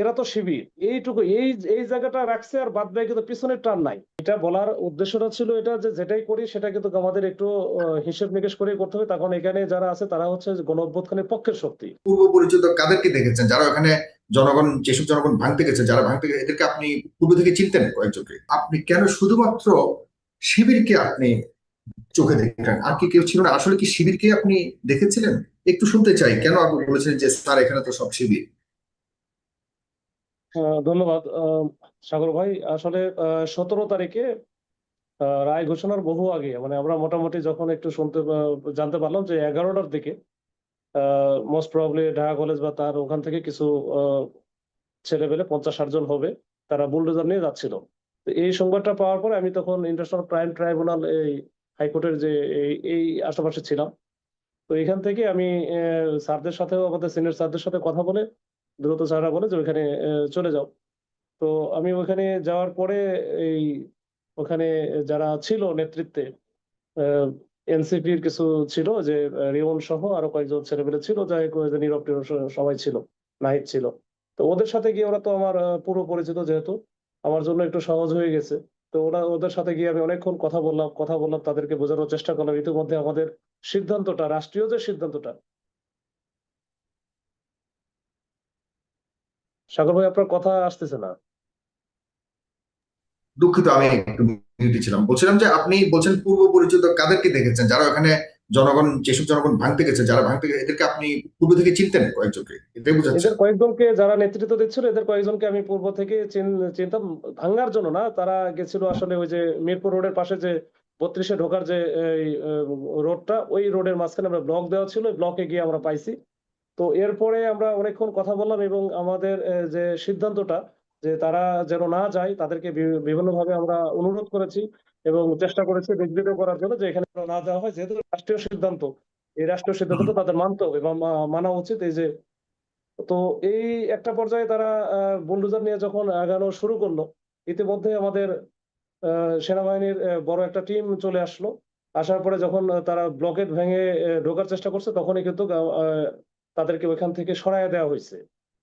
এরা তো শিবির। এইটুকু এই এই জায়গাটা রাখছে আর বাদ বাকি কিন্তু পিছনের টান নাই। এটা বলার উদ্দেশ্যটা ছিল এটা যে যেটাই করি সেটা কিন্তু আমাদের একটু হিসেব নিকেশ করে করতে হবে। তখন এখানে যারা আছে তারা হচ্ছে গণ পক্ষের শক্তি। পূর্ব পরিচিত কাদেরকে দেখেছেন? যারা ওখানে জনগণ, যেসব জনগণ ভাঙতে গেছে, যারা ভাঙতে গেছে, এদেরকে আপনি পূর্ব থেকে চিনতেন কয়েকজনকে? আপনি কেন শুধুমাত্র শিবিরকে আপনি চোখে দেখলেন? আর কি কেউ ছিল না? আসলে কি শিবিরকে আপনি দেখেছিলেন? একটু শুনতে চাই। কেন আপনি বলেছেন যে স্যার, এখানে তো সব শিবির? ধন্যবাদ। সাগর ভাই, আসলে সতেরো তারিখে রায় ঘোষণার বহু আগে মানে আমরা মোটামুটি যখন একটু শুনতে জানতে পারলাম যে এগারোটার দিকে মোস্ট প্রবাবলি ঢাকা কলেজ বা তার ওখান থেকে কিছু ছেলে পেলে পঞ্চাশ ষাট জন হবে, তারা বুলডোজার নিয়ে যাচ্ছিল। এই সংবাদটা পাওয়ার পরে আমি তখন ইন্টারন্যাশনাল ক্রাইম ট্রাইব্যুনাল এই হাইকোর্টের যে এই আশেপাশে ছিলাম। তো এখান থেকে আমি স্যারদের সাথেও, আমাদের সিনিয়র স্যারদের সাথে কথা বলে দ্রুত স্যাররা বলে যে ওইখানে চলে যাও। তো আমি ওখানে যাওয়ার পরে এই ওখানে যারা ছিল নেতৃত্বে এনসিপির কিছু ছিল যে রিমন সহ আরও কয়েকজন ছেলেপেলে ছিল, যাই নীরব সবাই ছিল, নাহিদ ছিল। তো ওদের সাথে গিয়ে ওরা তো আমার পুরো পরিচিত যেহেতু, আমার জন্য একটু সহজ হয়ে গেছে। তো ওরা ওদের সাথে গিয়ে আমি অনেকক্ষণ কথা বললাম কথা বললাম, তাদেরকে বোঝানোর চেষ্টা করলাম। ইতিমধ্যে আমাদের সিদ্ধান্তটা, রাষ্ট্রীয় যে সিদ্ধান্তটা সাগর ভাই আপনার কথা আসতেছে না। দুঃখিত আমি একটু মিউটে ছিলাম। বলছিলাম যে আপনি বলছেন পূর্ব পরিচিত কাদেরকে দেখেছেন যারা ওখানে জনগণ যেসব জনগণ ভাঙতে গেছে যারা ভাঙতে গেছে এদেরকে আপনি পূর্ব থেকে চিনতেন কয়েকজনকে? এটাই বোঝাচ্ছে। এদের কয়েকজনকে যারা নেতৃত্ব দিচ্ছিল এদের কয়েকজনকে আমি পূর্ব থেকে চিনতাম। ভাঙ্গার জন্য না তারা গেছিল আসলে ওই যে মিরপুর রোডের পাশে যে বত্রিশে ঢোকার যে এই, রোডটা ওই রোডের মাঝখানে আমরা ব্লক দেওয়া ছিল ব্লকে গিয়ে আমরা পাইছি। তো এরপরে আমরা অনেকক্ষণ কথা বললাম এবং আমাদের যে সিদ্ধান্তটা যে তারা যেন না যায় তাদেরকে বিভিন্নভাবে আমরা অনুরোধ করেছি এবং চেষ্টা করেছি বিঘ্নিত করার জন্য যে এখানে না যাওয়া হয় যেহেতু রাষ্ট্রীয় সিদ্ধান্ত। এই রাষ্ট্রীয় সিদ্ধান্তটা তাদের মানতে হবে বা মানা উচিত এই যে। তো এই একটা পর্যায়ে তারা বুলডোজার নিয়ে যখন আগানো শুরু করল ইতিমধ্যে আমাদের আহ, সেনাবাহিনীর বড় একটা টিম চলে আসলো। আসার পরে যখন তারা ব্লকেট ভেঙে ঢোকার চেষ্টা করছে তখনই কিন্তু তাদেরকে ওইখান থেকে সরাইয়া দেওয়া হয়েছে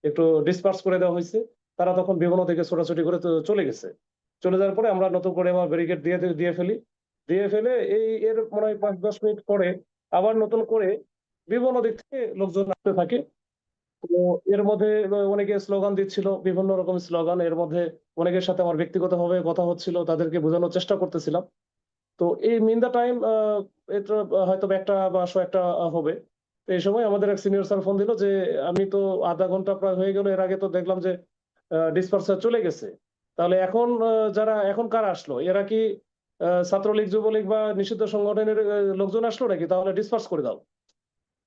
একটু ডিসপার্স করে দেওয়া হয়েছে তারা তখন বিভিন্ন দিকে ছোটাছুটি করে চলে গেছে। চলে যাওয়ার পরে আমরা নতুন করে আমার ব্যারিকেড দিয়ে দিয়ে ফেলি। দিয়ে ফেলে এই এর মনে হয় পাঁচ দশ মিনিট পরে আবার নতুন করে বিভিন্ন দিক থেকে লোকজন আসতে থাকে। তো এর মধ্যে অনেকে স্লোগান দিচ্ছিল, বিভিন্ন রকম স্লোগান এর মধ্যে অনেকের সাথে আমার ব্যক্তিগতভাবে কথা হচ্ছিল, তাদেরকে বোঝানোর চেষ্টা করতেছিলাম। তো এই মিন দা টাইম এটা হয়তো একটা বা একটা হবে। এই সময় আমাদের এক সিনিয়র স্যার ফোন দিল যে, আমি তো আধা ঘণ্টা প্রায় হয়ে গেল, এর আগে তো দেখলাম যে ডিসপার্সার চলে গেছে। তাহলে এখন যারা, এখন কারা আসলো? এরা কি ছাত্রলীগ, যুবলীগ বা নিষিদ্ধ সংগঠনের লোকজন আসলো নাকি? তাহলে ডিসপার্স করে দাও।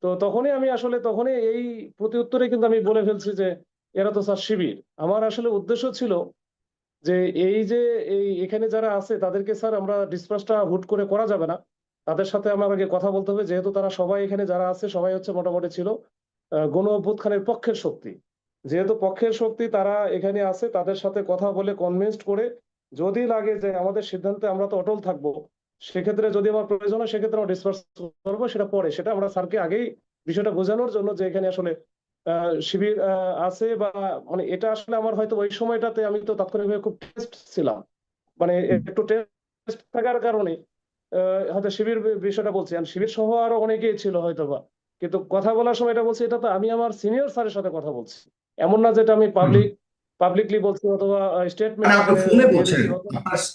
তো তখনই আমি আসলে, তখনই এই প্রতি উত্তরে কিন্তু আমি বলে ফেলছি যে, এরা তো স্যার শিবির। আমার আসলে উদ্দেশ্য ছিল যে, এই যে, এই এখানে যারা আছে, তাদেরকে স্যার আমরা ডিসপাসটা হুট করে করা যাবে না। তাদের সাথে আমার আগে কথা বলতে হবে, যেহেতু তারা সবাই এখানে যারা আছে, সবাই হচ্ছে মোটামুটি ছিল গণ অভ্যুত্থানের পক্ষের শক্তি। যেহেতু পক্ষের শক্তি তারা এখানে আছে, তাদের সাথে কথা বলে কনভিন্সড করে যদি লাগে যে আমাদের সিদ্ধান্তে আমরা তো অটল থাকব, সেক্ষেত্রে যদি আমার প্রয়োজন হয়, সেক্ষেত্রে আমরা ডিসপার্স করব, সেটা পরে। সেটা আমরা স্যারকে আগেই বিষয়টা বোঝানোর জন্য যে এখানে আসলে শিবির আছে বা মানে এটা আসলে আমার হয়তো ওই সময়টাতে আমি তো তাৎক্ষণিকভাবে খুব টেস্ট ছিলাম। মানে একটু টেস্ট থাকার কারণে হয়তো শিবির বিষয়টা বলছি। আর শিবির সহ আরও অনেকেই ছিল হয়তো বা কিন্তু কথা বলার সময় এটা বলছি এটা তো আমি আমার সিনিয়র স্যারের সাথে কথা বলছি। এমন না যেটা আমি পাবলিক পাবলিকলি বলছি অথবা স্টেটমেন্ট মানে আপনি ফোনে বলছেন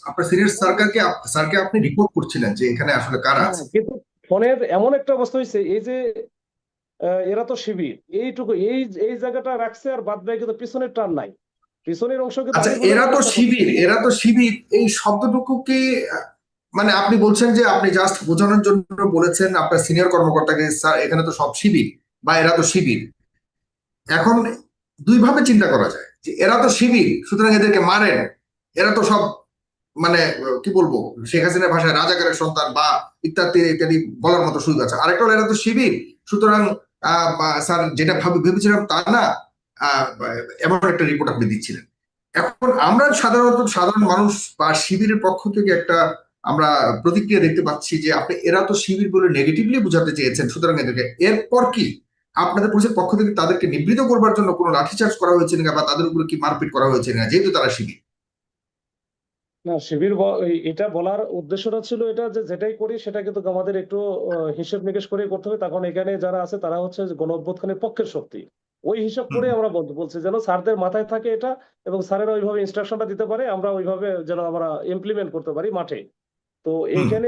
আপনার সিনিয়র স্যারকে আপনি রিপোর্ট করছিলেন যে এখানে আসলে কারা আছে? হ্যাঁ, কিন্তু ফোনের এমন একটা অবস্থা হয়েছে এই যে এরা তো শিবির। এইটুকু এই এই জায়গাটা রাখছে আর বাদ বাকি কিন্তু পিছনের টান নাই। পিছনের অংশ কিন্তু আচ্ছা এরা তো শিবির এরা তো শিবির এই শব্দটুকু কি আহ, মানে আপনি বলছেন যে আপনি জাস্ট বোঝানোর জন্য বলেছেন আপনার সিনিয়র কর্মকর্তাকে, স্যার, এখানে তো সব শিবির বা এরা তো শিবির। এখন দুই ভাবে চিন্তা করা যায় যে এরা তো শিবির, সুতরাং এদেরকে মারেন। এরা তো সব মানে কি বলব, শেখ হাসিনার ভাষায় রাজাকারের সন্তান বা ইত্যাদি ইত্যাদি বলার মতো সুযোগ আছে। আরেকটা এরা তো শিবির, সুতরাং স্যার, যেটা ভাবে, ভেবেছিলাম তা না। এমন একটা রিপোর্ট আপনি দিচ্ছিলেন। এখন আমরা সাধারণত, সাধারণ মানুষ বা শিবিরের পক্ষ থেকে একটা আমরা প্রতিক্রিয়া দেখতে পাচ্ছি যে আপনি এরা তো শিবির বলে নেগেটিভলি বোঝাতে চেয়েছেন সুতরাং এদেরকে। এরপর কি? আপনাদের পুলিশের পক্ষ থেকে তাদেরকে নিবৃত করবার জন্য কোনো লাঠিচার্জ করা হয়েছে না বা তাদের উপরে কি মারপিট করা হয়েছে না যেহেতু তারা শিবির। না শিবির এটা বলার উদ্দেশ্যটা ছিল এটা যে যেটাই করি সেটা কিন্তু আমাদের একটু হিসেব নিকেশ করে করতে হবে। তখন এখানে যারা আছে তারা হচ্ছে গণ অভ্যুত্থানের পক্ষের শক্তি। ওই হিসাব করে আমরা বল- বলছি যেন স্যারদের মাথায় থাকে এটা এবং স্যারেরা ওইভাবে ইনস্ট্রাকশনটা দিতে পারে আমরা ওইভাবে যেন আমরা ইমপ্লিমেন্ট করতে পারি মাঠে। তো এইখানে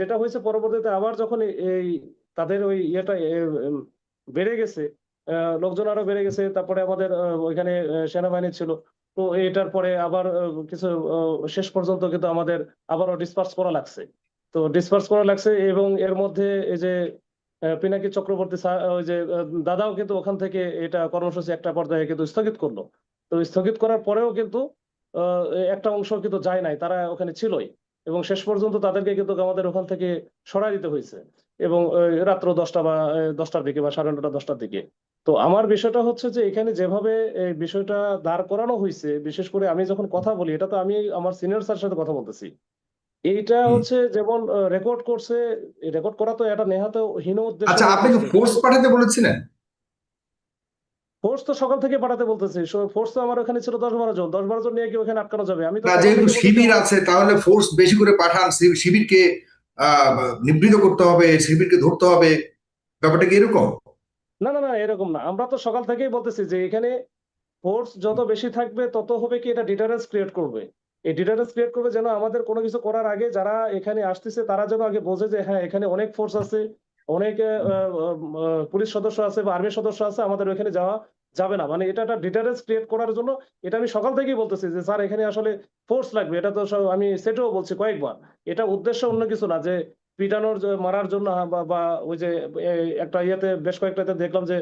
যেটা হয়েছে পরবর্তীতে আবার যখন এই- তাদের ওই ইয়েটা বেড়ে গেছে আহ, লোকজন আরও বেড়ে গেছে তারপরে আমাদের ওইখানে সেনাবাহিনী ছিল। তো এটার পরে আবার কিছু শেষ পর্যন্ত কিন্তু আমাদের আবারও ডিসপার্স করা লাগছে। তো ডিসপার্স করা লাগছে এবং এর মধ্যে এই যে পিনাকি চক্রবর্তী ওই যে দাদাও কিন্তু ওখান থেকে এটা কর্মসূচি একটা পর্যায়ে কিন্তু স্থগিত করল। তো স্থগিত করার পরেও কিন্তু আহ, একটা অংশ কিন্তু যায় নাই তারা ওখানে ছিলই। এবং শেষ পর্যন্ত তাদেরকে কিন্তু আমাদের ওখান থেকে সরাই দিতে হয়েছে। এবং রাত্র দশটা বা দশটার দিকে বা সাড়ে নটা দশটার দিকে। তো আমার বিষয়টা হচ্ছে যে এখানে যেভাবে এই বিষয়টা দাঁড় করানো হয়েছে বিশেষ করে আমি যখন কথা বলি এটা তো আমি আমার সিনিয়র স্যার সাথে কথা বলতেছি। এইটা হচ্ছে যেমন রেকর্ড করছে রেকর্ড করা তো এটা নেহাতে হীন উদ্দেশ্য আচ্ছা আপনি কি ফোর্স পাঠাতে বলেছিলেন? ফোর্স তো সকাল থেকে পাঠাতে বলতেছি। ফোর্স তো আমার ওখানে ছিল দশ বারো জন। দশ বারো জন নিয়ে কি ওখানে আটকানো যাবে? আমি তো যেহেতু শিবির আছে তাহলে ফোর্স বেশি করে পাঠান শিবিরকে নিবৃত করতে হবে শিবিরকে ধরতে হবে। ব্যাপারটা কি এরকম? না না না এরকম না। আমরা তো সকাল থেকেই বলতেছি যে এখানে ফোর্স যত বেশি থাকবে তত হবে কি এটা ডিটারেন্স ক্রিয়েট করবে। এই ডিটারেন্স ক্রিয়েট করবে যেন আমাদের কোনো কিছু করার আগে যারা এখানে আসতেছে তারা যেন আগে বোঝে যে হ্যাঁ এখানে অনেক ফোর্স আছে অনেক পুলিশ সদস্য আছে বা আর্মি সদস্য আছে আমাদের ওখানে যাওয়া। যাবে না। মানে এটা একটা ডিটারেন্স ক্রিয়েট করার জন্য এটা আমি সকাল থেকেই বলতেছি যে, স্যার, এখানে আসলে ফোর্স লাগবে। এটা তো আমি সেটাও বলছি কয়েকবার। এটা উদ্দেশ্য অন্য কিছু না যে, পিটানোর মারার জন্য বা ওই যে একটা ইয়েতে বেশ কয়েকটাতে দেখলাম যে,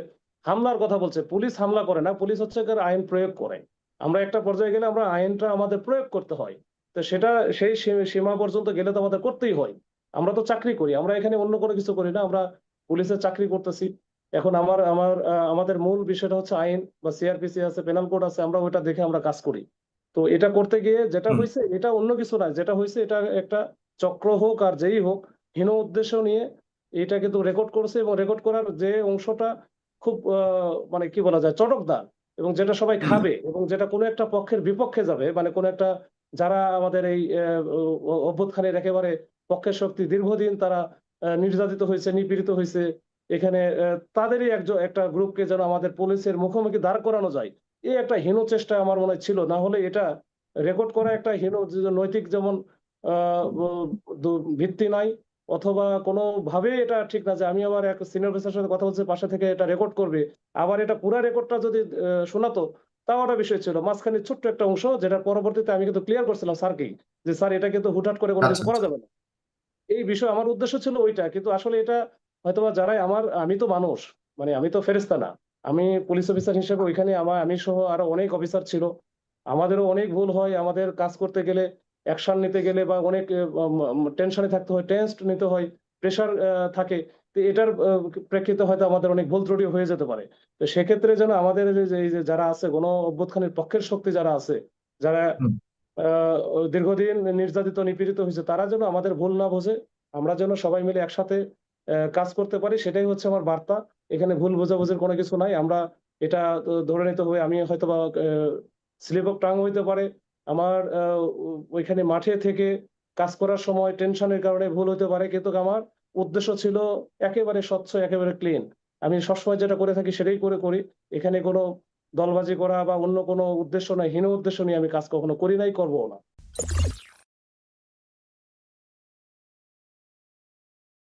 হামলার কথা বলছে। পুলিশ হামলা করে না, পুলিশ হচ্ছে আইন প্রয়োগ করে। আমরা একটা পর্যায়ে গেলে আমরা আইনটা আমাদের প্রয়োগ করতে হয়। তো সেটা, সেই সীমা পর্যন্ত গেলে তো আমাদের করতেই হয়। আমরা তো চাকরি করি, আমরা এখানে অন্য কোনো কিছু করি না, আমরা পুলিশের চাকরি করতেছি। এখন আমার আমার আমাদের মূল বিষয়টা হচ্ছে আইন বা সিআরপিসি আছে পেনাল কোড আছে আমরা ওইটা দেখে আমরা কাজ করি। তো এটা করতে গিয়ে যেটা হয়েছে এটা অন্য কিছু না যেটা হয়েছে এটা একটা চক্র হোক আর যেই হোক হীন উদ্দেশ্য নিয়ে এটা কিন্তু রেকর্ড করছে এবং রেকর্ড করার যে অংশটা খুব আহ, মানে কি বলা যায় চটকদার এবং যেটা সবাই খাবে এবং যেটা কোনো একটা পক্ষের বিপক্ষে যাবে মানে কোনো একটা যারা আমাদের এই অভ্যুত্থানের একেবারে পক্ষের শক্তি দীর্ঘদিন তারা নির্যাতিত হয়েছে নিপীড়িত হয়েছে এখানে তাদেরই একজন একটা গ্রুপকে যেন আমাদের পুলিশের মুখোমুখি দাঁড় করানো যায়। এই একটা হীন চেষ্টা আমার মনে ছিল। না হলে এটা রেকর্ড করা একটা হীন নৈতিক যেমন ভিত্তি নাই অথবা কোনো ভাবে এটা ঠিক না যে আমি আবার এক সিনিয়র অফিসারের সাথে কথা বলছি পাশে থেকে এটা রেকর্ড করবে। আবার এটা পুরো রেকর্ডটা যদি শোনাতো তাও একটা বিষয় ছিল। মাঝখানে ছোট্ট একটা অংশ যেটা পরবর্তীতে আমি কিন্তু ক্লিয়ার করছিলাম স্যারকেই যে স্যার এটা কিন্তু হুটহাট করে কোনো কিছু আচ্ছা, করা যাবে না। এই বিষয় আমার উদ্দেশ্য ছিল ওইটা। কিন্তু আসলে এটা হয়তোবা যারাই আমার আমি তো মানুষ মানে আমি তো ফেরেস্তা না। আমি পুলিশ অফিসার হিসেবে ওইখানে আমার আমি সহ আরও অনেক অফিসার ছিল। আমাদেরও অনেক ভুল হয় আমাদের কাজ করতে গেলে অ্যাকশন নিতে গেলে বা অনেক টেনশনে থাকতে হয় টেন্সড নিতে হয় প্রেশার থাকে। তো এটার প্রেক্ষিতে হয়তো আমাদের অনেক ভুল ত্রুটি হয়ে যেতে পারে। তো সেক্ষেত্রে যেন আমাদের যে যারা আছে গণ অভ্যুত্থানের পক্ষের শক্তি যারা আছে যারা আহ, দীর্ঘদিন নির্যাতিত নিপীড়িত হয়েছে তারা যেন আমাদের ভুল না বোঝে। আমরা যেন সবাই মিলে একসাথে কাজ করতে পারি, সেটাই হচ্ছে আমার বার্তা। এখানে ভুল বোঝাবুঝির কোনো কিছু নাই। আমরা এটা ধরে নিতে হবে, আমি হয়তো বা স্লিপ অফ টাং হইতে পারে। আমার ওইখানে মাঠে থেকে কাজ করার সময় টেনশনের কারণে ভুল হতে পারে। কিন্তু আমার উদ্দেশ্য ছিল একেবারে স্বচ্ছ, একেবারে ক্লিন। আমি সবসময় যেটা করে থাকি সেটাই করে করি। এখানে কোনো দলবাজি করা বা অন্য কোনো উদ্দেশ্য নাই, হীন উদ্দেশ্য নিয়ে আমি কাজ কখনো করি নাই করব না।